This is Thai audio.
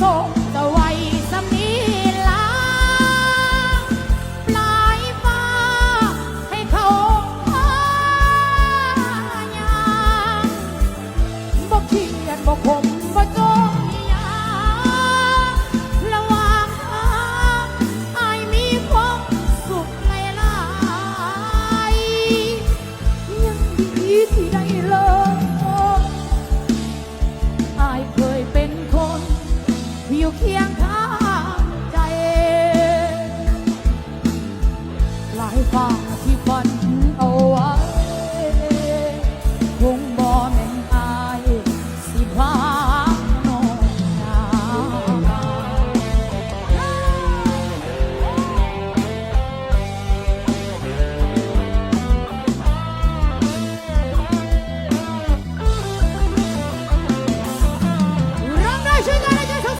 ส่งจะไว้สมีลาปลายฟ้าให้เขาพายามบ่เขียนบ่คมบ่จงยาระหว่างทางอายมีความสุขหลายๆยังดีที่ได้ อยู่เคียงข้างใจ หลายฝ่าที่ฝันเอาไว้คงบ่แม่นอายสิพาน้องน้อ